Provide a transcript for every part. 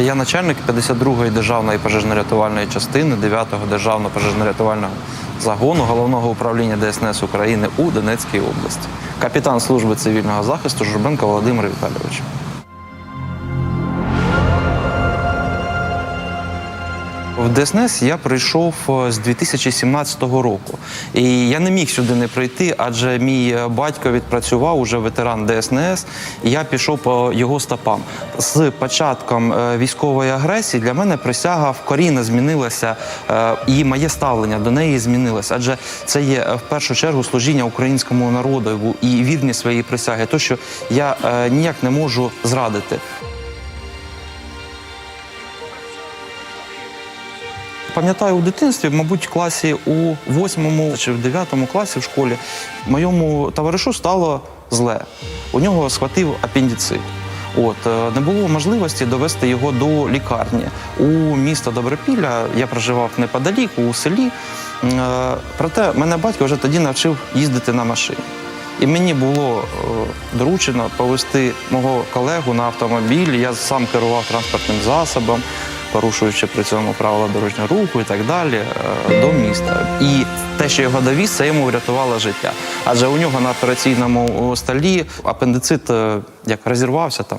Я начальник 52-ї державної пожежно-рятувальної частини 9-го державного пожежно-рятувального загону головного управління ДСНС України у Донецькій області. Капітан служби цивільного захисту Журбенко Володимир Віталійович. В ДСНС я прийшов е, з 2017 року. І я не міг сюди не прийти, адже мій е, батько відпрацював уже ветеран ДСНС, і я пішов по його стопам. З початком е, військової агресії для мене присяга вкорінно змінилася, і моє ставлення до неї змінилося. Адже це є в першу чергу служіння українському народу і вірність своєї присяги, то що я ніяк не можу зрадити. Пам'ятаю у дитинстві, мабуть, в класі у восьмому чи в дев'ятому класі в школі моєму товаришу стало зле. У нього схватив апендицит. От е, не було можливості довести його до лікарні у місто Добропілля. Я проживав неподалік у селі. Е, Проте мене батько вже тоді навчив їздити на машині. І мені було е, доручено повести мого колегу на автомобілі. Я сам керував транспортним засобом, порушуючи при цьому правила дорожнього руху і так далі, е, до міста. І те, що його довіз, це йому врятувало життя. Адже у нього на операційному столі апендицит е, як розірвався там.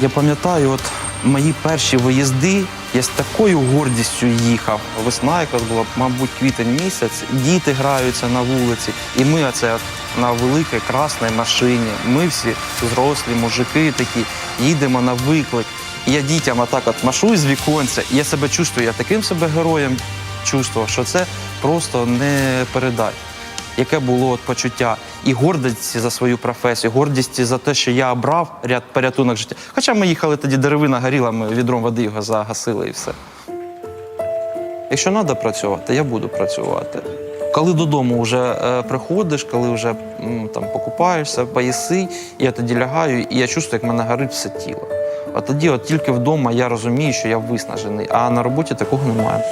Я пам'ятаю, от мої перші виїзди, я з такою гордістю їхав. Весна якраз була, мабуть, квітень місяць, діти граються на вулиці, і ми оце на великій красній машині. Ми всі зрослі, мужики такі, їдемо на виклик. Я дітям отак от машу з віконця, і я себе чувствую, я таким себе героєм чувствував, що це просто не передать яке було от почуття і гордості за свою професію, гордості за те, що я обрав ряд порятунок життя. Хоча ми їхали тоді, деревина горіла, ми відром води його загасили і все. Якщо треба працювати, я буду працювати. Коли додому вже е, приходиш, коли вже м, там покупаєшся, поїси, я тоді лягаю, і я чувствую, як в мене горить все тіло. А тоді, от тільки вдома, я розумію, що я виснажений, а на роботі такого немає.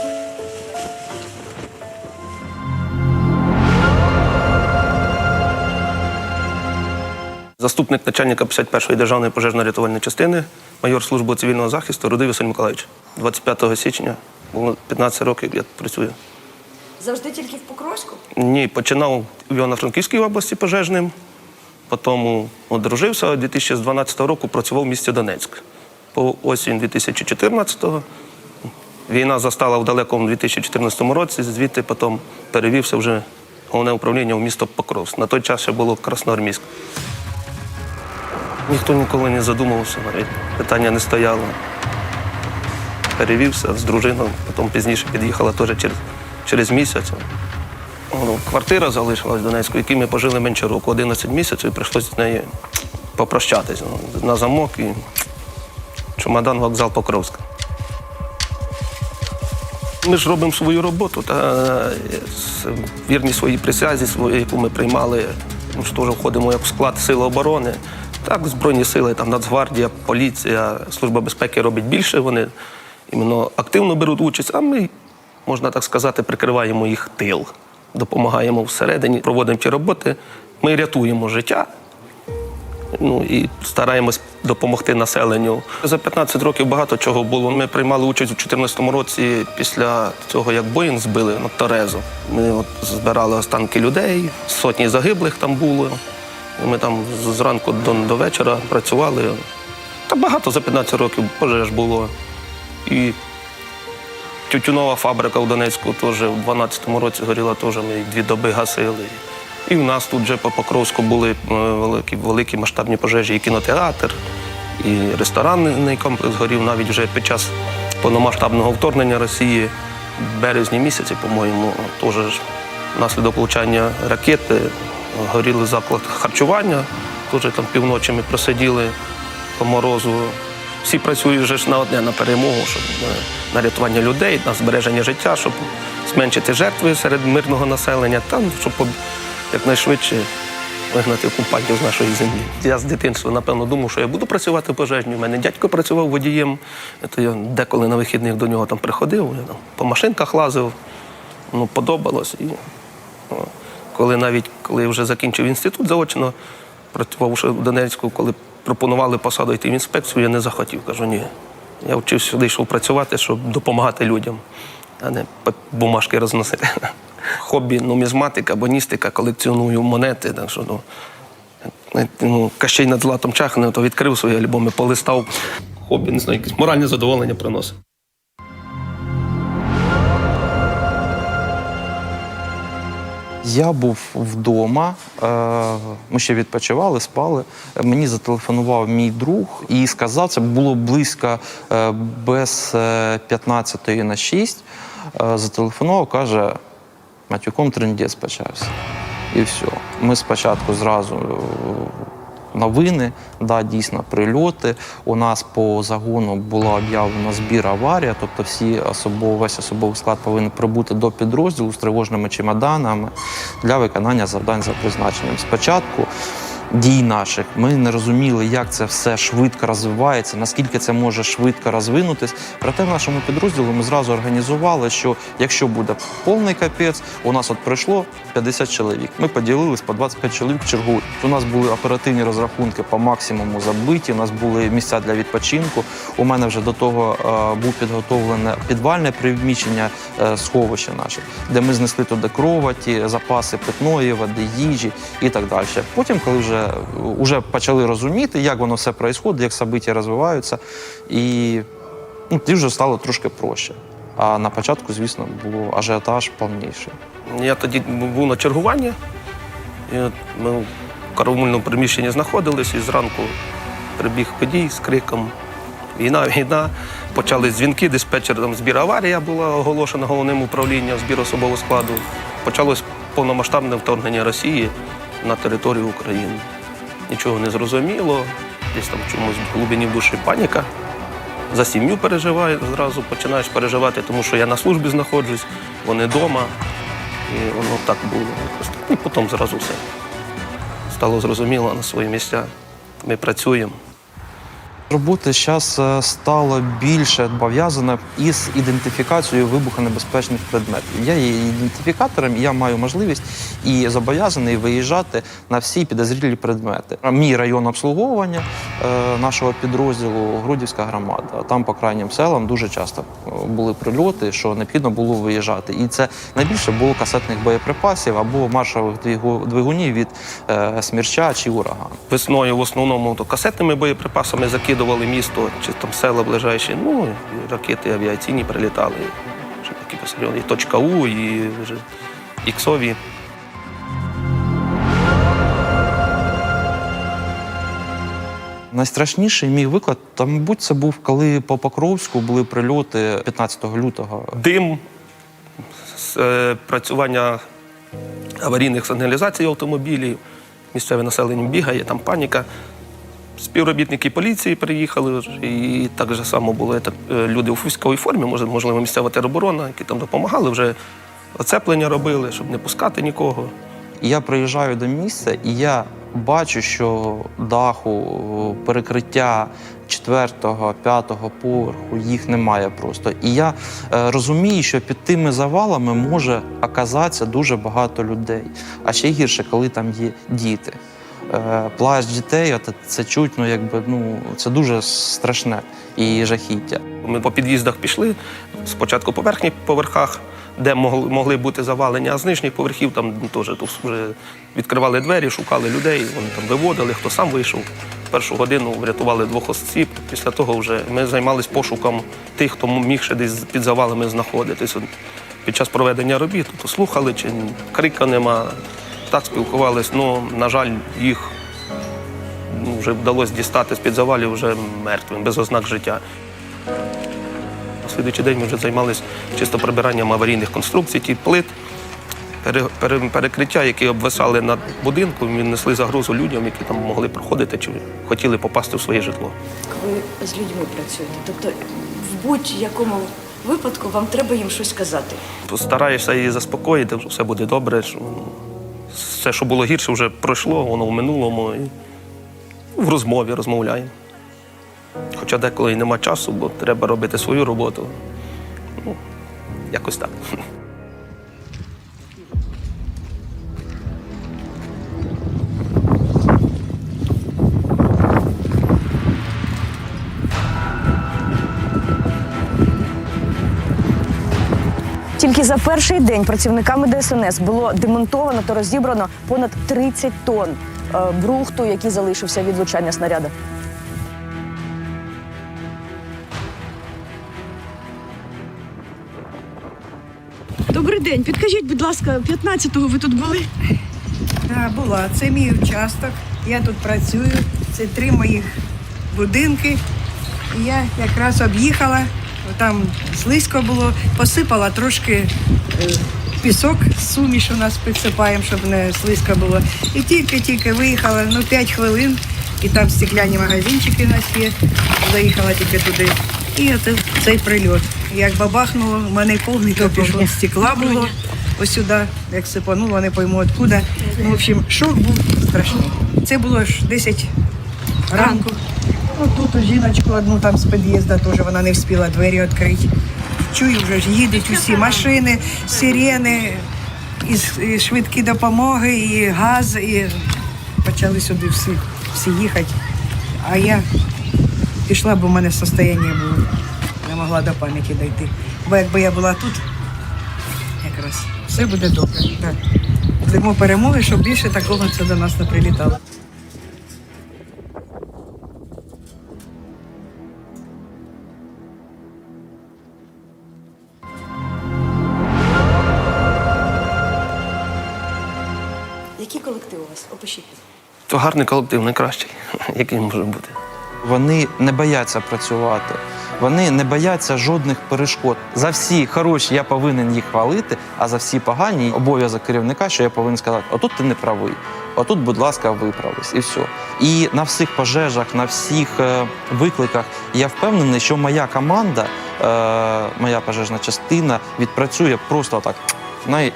Заступник начальника 51-ї державної пожежно-рятувальної частини, майор служби цивільного захисту Рудий Василь Миколаївич. 25 січня було 15 років, я працюю. Завжди тільки в Покровську? Ні, починав в Івано-Франківській області пожежним, потім одружився, 2012 року працював в місті Донецьк. По осінь 2014-го. Війна застала в далекому 2014 році, звідти потім перевівся вже головне управління в місто Покровськ. На той час ще було Красноармійськ. Ніхто ніколи не задумувався, питання не стояло. Перевівся з дружиною, потім пізніше під'їхала теж через, через місяць. Ну, квартира залишилась в Донецьку, якій ми пожили менше року, 11 місяців, і прийшлося з нею попрощатися ну, на замок і чемодан вокзал Покровська. Ми ж робимо свою роботу та е, вірні своїй присязі, свої, яку ми приймали. Ми ж теж входимо як в склад Сил оборони. Так, Збройні сили, там Нацгвардія, поліція, Служба безпеки робить більше. Вони іменно активно беруть участь, а ми, можна так сказати, прикриваємо їх тил, допомагаємо всередині, проводимо ті роботи. Ми рятуємо життя ну і стараємось допомогти населенню. За 15 років багато чого було. Ми приймали участь у 2014 році після цього, як Боїнг збили на Торезу. Ми от збирали останки людей, сотні загиблих там було. Ми там зранку до, до вечора працювали. Та багато за 15 років пожеж було. І тютюнова фабрика в Донецьку теж у 12-му році горіла, теж ми дві доби гасили. І в нас тут вже по Покровську були е, великі, великі масштабні пожежі, і кінотеатр, і ресторанний комплекс горів навіть вже під час повномасштабного вторгнення Росії в березні місяці, по-моєму, теж внаслідок влучання ракети горіли заклад харчування. Теж там півночі ми просиділи по морозу. Всі працюють вже ж на одне на перемогу, щоб е, на рятування людей, на збереження життя, щоб зменшити жертви серед мирного населення, та щоб якнайшвидше вигнати окупантів з нашої землі. Я з дитинства, напевно, думав, що я буду працювати в пожежній. У мене дядько працював водієм. То я деколи на вихідних до нього там приходив, я там по машинках лазив, ну, подобалось. І, о, коли навіть коли вже закінчив інститут заочно, працював в Донецьку, коли пропонували посаду йти в інспекцію, я не захотів. Кажу, ні. Я вчився сюди, йшов працювати, щоб допомагати людям, а не бумажки розносити. Хобі, нумізматика, боністика, колекціоную монети. Так що, ну, е, ну, Кащей над златом чахне, то відкрив свої альбоми, полистав. Хобі, не знаю, якесь моральне задоволення приносить. Я був вдома, е, ми ще відпочивали, спали. Е, Мені зателефонував мій друг і сказав, це було близько е, без е, 15 на 6. Е, Зателефонував, каже, матюком трендець почався. І все. Ми спочатку зразу е, новини, да, дійсно прильоти. У нас по загону була об'явлена збір аварія, тобто всі особовий, весь особовий склад повинен прибути до підрозділу з тривожними чемоданами для виконання завдань за призначенням. Спочатку дій наших ми не розуміли, як це все швидко розвивається, наскільки це може швидко розвинутись. Проте в нашому підрозділі ми зразу організували, що якщо буде повний капець, у нас от пройшло 50 чоловік. Ми поділились по 25 чоловік чергують. У нас були оперативні розрахунки по максимуму забиті. У нас були місця для відпочинку. У мене вже до того е, був підготовлене підвальне приміщення е, сховища наше, де ми знесли туди кроваті, запаси питної води, їжі і так далі. Потім, коли вже, вже почали розуміти, як воно все відбувається, як события розвиваються, і ну, тоді вже стало трошки проще. А на початку, звісно, було ажіотаж повніший. Я тоді був на чергуванні, і ми в караульному приміщенні знаходились, і зранку прибіг водій з криком Війна, війна. Почали дзвінки, диспетчер там збір аварія була оголошена головним управлінням збір особового складу. Почалось повномасштабне вторгнення Росії на територію України. Нічого не зрозуміло, десь там чомусь в глибині душі паніка. За сім'ю переживаю, зразу починаєш переживати, тому що я на службі знаходжусь, вони вдома. І воно так було. І потім зразу все. Стало зрозуміло на свої місця. Ми працюємо. Роботи зараз стало більше пов'язане із ідентифікацією вибухонебезпечних предметів. Я є ідентифікатором, і я маю можливість і зобов'язаний виїжджати на всі підозрілі предмети. Мій район обслуговування е, нашого підрозділу Грудівська громада. Там по крайнім селам дуже часто е, були прильоти, що необхідно було виїжджати. І це найбільше було касетних боєприпасів або маршових двигунів від е, смірча чи ураган. Весною в основному то касетними боєприпасами закидували місто чи там села ближайші. Ну, і ракети авіаційні прилітали. Вже такі посередні. І точка У, і вже іксові. Найстрашніший мій виклад, та, мабуть, це був, коли по Покровську були прильоти 15 лютого. Дим, е, працювання аварійних сигналізацій автомобілів, місцеве населення бігає, там паніка. Співробітники поліції приїхали, і так же само було так, е, люди у військовій формі, можливо, місцева тероборона, які там допомагали, вже оцеплення робили, щоб не пускати нікого. Я приїжджаю до місця, і я бачу, що даху, перекриття четвертого, п'ятого поверху їх немає просто. І я е, розумію, що під тими завалами може оказатися дуже багато людей. А ще гірше, коли там є діти. Е, плач дітей, от це чуть, ну якби ну це дуже страшне і жахіття. Ми по під'їздах пішли. Спочатку по верхніх поверхах, де могли, бути завалені, а з нижніх поверхів там теж вже відкривали двері, шукали людей, вони там виводили, хто сам вийшов. Першу годину врятували двох осіб. Після того вже ми займалися пошуком тих, хто міг ще десь під завалами знаходитись. Під час проведення робіт то слухали, чи крика нема. Так спілкувались. Ну, на жаль, їх ну, вже вдалося дістати з-під завалів вже мертвим, без ознак життя. На слідуючий день ми вже займалися чисто прибиранням аварійних конструкцій, ті плит, пере- пере- перекриття, які обвисали над будинком, і несли загрозу людям, які там могли проходити чи хотіли попасти в своє житло. Ви з людьми працюєте. Тобто, в будь-якому випадку вам треба їм щось сказати. Стараєшся її заспокоїти, що все буде добре. Що ну, все, що було гірше, вже пройшло, воно в минулому. І в розмові розмовляємо. Хоча деколи і нема часу, бо треба робити свою роботу. Ну, якось так. Тільки за перший день працівниками ДСНС було демонтовано та розібрано понад 30 тонн е, брухту, який залишився від влучання снаряда. Добрий день. Підкажіть, будь ласка, 15-го ви тут були? Так, була. Це мій участок. Я тут працюю. Це три моїх будинки. І я якраз об'їхала, там слизько було, посипала трошки е, пісок, суміш у нас підсипаємо, щоб не слизько було. І тільки-тільки виїхала, ну 5 хвилин, і там стекляні магазинчики у нас є. Заїхала тільки туди. І от цей прильот. Як бабахнуло, в мене повний капюшон стекла було ось сюди, як сипануло, не пойму откуда. Ну, в общем, шок був страшний. Це було ж 10 ранку. Ну, тут жіночку одну там з під'їзду теж вона не встигла двері відкрити. Чую, вже ж їдуть усі машини, сирени, і, і швидкі допомоги, і газ, і почали сюди всі, всі їхати. А я пішла, бо в мене состояння було. Не могла до пам'яті дійти. Бо якби я була тут, якраз все буде добре. Так. Ждемо перемоги, щоб більше такого це до нас не прилітало. Опишіть. То гарний колектив, найкращий, який може бути. Вони не бояться працювати, вони не бояться жодних перешкод. За всі хороші я повинен їх хвалити, а за всі погані обов'язок керівника, що я повинен сказати: отут ти не правий, отут, будь ласка, виправись, і все. І на всіх пожежах, на всіх е, викликах я впевнений, що моя команда, е, моя пожежна частина відпрацює просто так на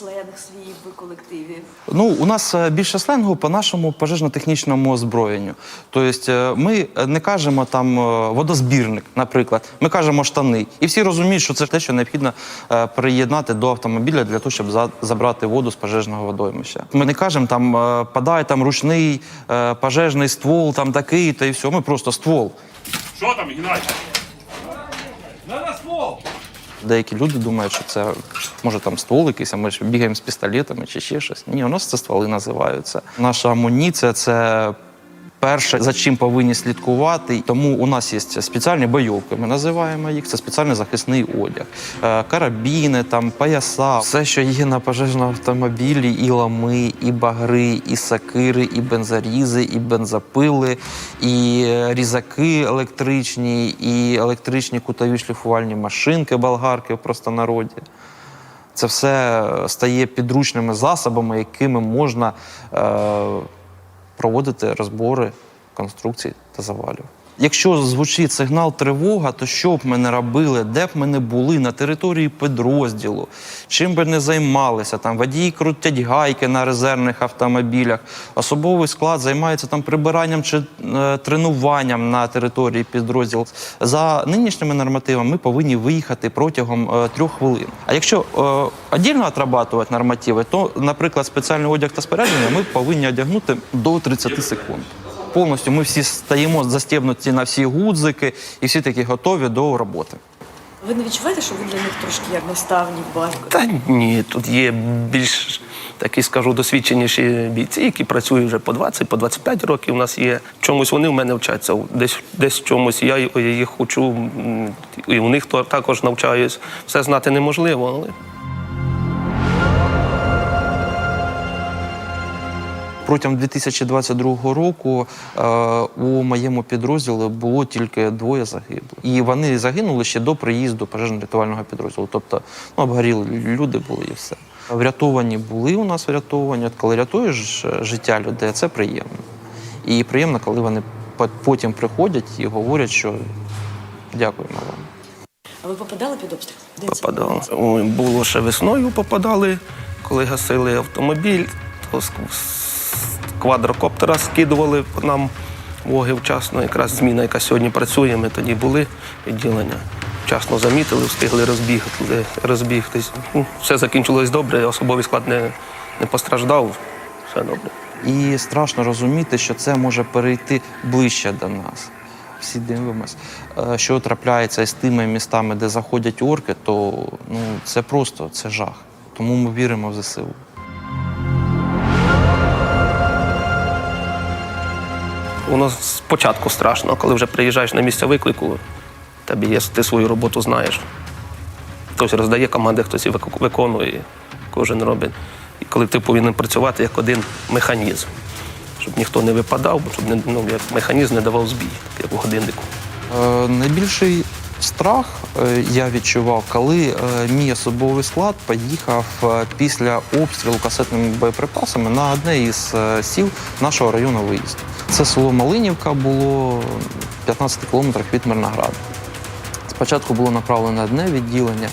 сленг свій в колективі? Ну, у нас е, більше сленгу по нашому пожежно-технічному озброєнню. Тобто е, ми не кажемо там е, водозбірник, наприклад, ми кажемо штани. І всі розуміють, що це те, що необхідно приєднати до автомобіля для того, щоб за- забрати воду з пожежного водоймища. Ми не кажемо там подай там ручний пожежний ствол, там такий, та і все. Ми просто ствол. Що там, Ігнатій? Деякі люди думають, що це може там ствол якийсь, а ми ж бігаємо з пістолетами чи ще щось. Ні, у нас це стволи називаються. Наша амуніція це. Перше, за чим повинні слідкувати, тому у нас є спеціальні бойовки. Ми називаємо їх. Це спеціальний захисний одяг, Е, карабіни, там пояса, все, що є на пожежному автомобілі, і лами, і багри, і сакири, і бензорізи, і бензопили, і е, різаки електричні, і електричні кутові шліфувальні машинки, болгарки в простонароді. Це все стає підручними засобами, якими можна е, проводити розбори конструкцій та завалів. Якщо звучить сигнал тривога, то що б ми не робили, де б ми не були на території підрозділу, чим би не займалися, там водії крутять гайки на резервних автомобілях, особовий склад займається там прибиранням чи е, тренуванням на території підрозділу. За нинішніми нормативами ми повинні виїхати протягом е, трьох хвилин. А якщо е, отдільно отрабатувати нормативи, то, наприклад, спеціальний одяг та спорядження ми повинні одягнути до 30 секунд. Повністю ми всі стаємо застібнуті на всі гудзики і всі такі готові до роботи. Ви не відчуваєте, що ви для них трошки як наставник, батько? Та ні, тут є більш такі, скажу, досвідченіші бійці, які працюють вже по 20, по 25 років. У нас є чомусь вони в мене вчаться, десь десь в чомусь я й- їх учу, і у них то також навчаюсь. Все знати неможливо, але Протягом 2022 року е, у моєму підрозділі було тільки двоє загиблих. І вони загинули ще до приїзду пожежно-рятувального підрозділу. Тобто ну, обгоріли люди були і все. Врятовані були у нас врятовані. От коли рятуєш життя людей, це приємно. І приємно, коли вони потім приходять і говорять, що дякуємо вам. А ви попадали під обстріл? Де було? Ой, Було ще весною попадали, коли гасили автомобіль, то з з квадрокоптера скидували нам воги вчасно. Якраз зміна, яка сьогодні працює, ми тоді були відділення. Вчасно замітили, встигли розбігти, розбігтись. Ну, Все закінчилось добре, особовий склад не, не постраждав, все добре. І страшно розуміти, що це може перейти ближче до нас. всі дивимось, е, що трапляється із тими містами, де заходять орки, то ну, це просто це жах. Тому ми віримо в ЗСУ. Воно спочатку страшно, коли вже приїжджаєш на місце виклику, тобі є, ти свою роботу знаєш. Хтось роздає команди, хтось її виконує, кожен робить. І коли ти повинен працювати як один механізм, щоб ніхто не випадав, щоб ну, як механізм не давав збій, як у годиннику. Е, найбільший страх е, я відчував, коли е, мій особовий склад поїхав е, після обстрілу касетними боєприпасами на одне із сіл нашого району виїзду. Це село Малинівка було 15 кілометрах від Мирнограду. Спочатку було направлено одне відділення,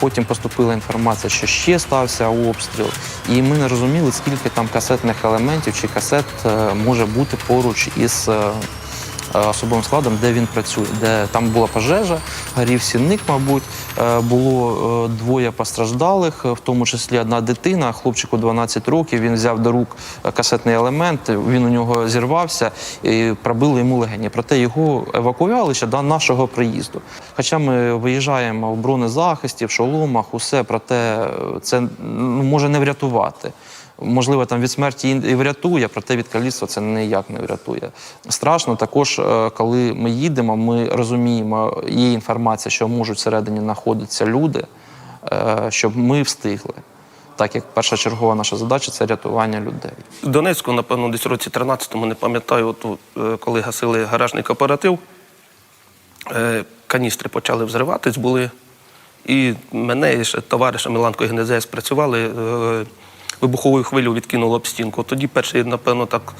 потім поступила інформація, що ще стався обстріл, і ми не розуміли, скільки там касетних елементів чи касет може бути поруч із особовим складом, де він працює, де там була пожежа, горів сінник, мабуть, е, було е, двоє постраждалих, в тому числі одна дитина, хлопчику 12 років. Він взяв до рук е, касетний елемент, він у нього зірвався і пробили йому легені. Проте його евакуювали ще до нашого приїзду. Хоча ми виїжджаємо в бронезахисті, в шоломах, усе, проте е, це ну, може не врятувати. Можливо, там від смерті і врятує, проте від каліцтва це ніяк не врятує. Страшно також, е, коли ми їдемо, ми розуміємо, є інформація, що можуть всередині знаходитися люди, е, щоб ми встигли. Так як першочергова наша задача це рятування людей. Донецьку, напевно, десь році 13-му, не пам'ятаю, от, е, коли гасили гаражний кооператив, каністри почали взриватись були. І мене і ще товариша Міланко Генезес працювали, вибуховою хвилю відкинуло об стінку. Тоді перший, напевно, так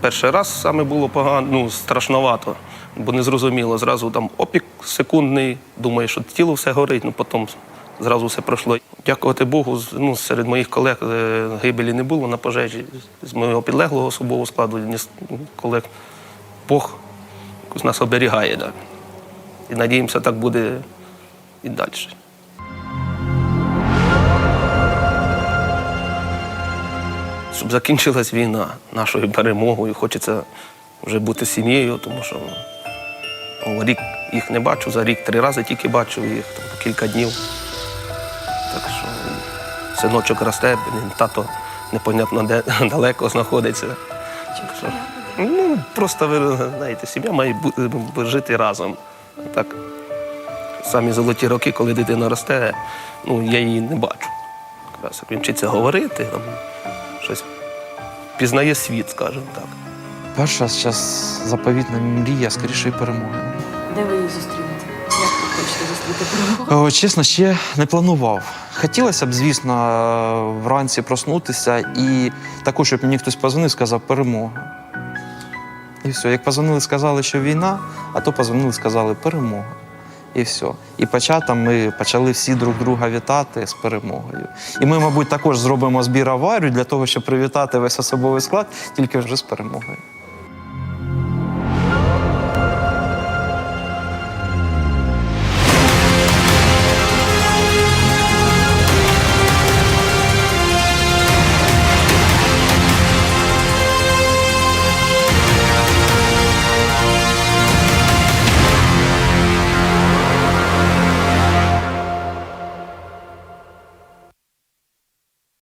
перший раз саме було погано, ну, страшновато, бо не зрозуміло. Зразу там опік секундний, думаю, що тіло все горить, ну потім зразу все пройшло. Дякувати Богу, ну, серед моїх колег е, гибелі не було на пожежі. З моєго підлеглого особового складу, колег Бог нас оберігає. Да. І надіємося, так буде і далі. Закінчилась війна нашою перемогою. Хочеться вже бути сім'єю, тому що ну, рік їх не бачу, за рік три рази тільки бачу їх там, кілька днів. Так що синочок росте, тато непонятно де далеко знаходиться. Так що, ну, просто ви знаєте, сім'я має жити разом. Так, самі золоті роки, коли дитина росте, ну, я її не бачу. Якраз як він вчиться говорити, там, щось пізнає світ, скажімо так. Перша зараз заповітна мрія скорішої перемоги. Де ви її зустрінете? Як ви хочете зустріти перемогу? О, Чесно, ще не планував. Хотілося б, звісно, вранці проснутися і також, щоб мені хтось позвонив, сказав перемога. І все. Як позвонили, сказали, що війна, а то позвонили, сказали перемога. І все. І початом ми почали всі друг друга вітати з перемогою. І ми, мабуть, також зробимо збір аварію для того, щоб привітати весь особовий склад, тільки вже з перемогою.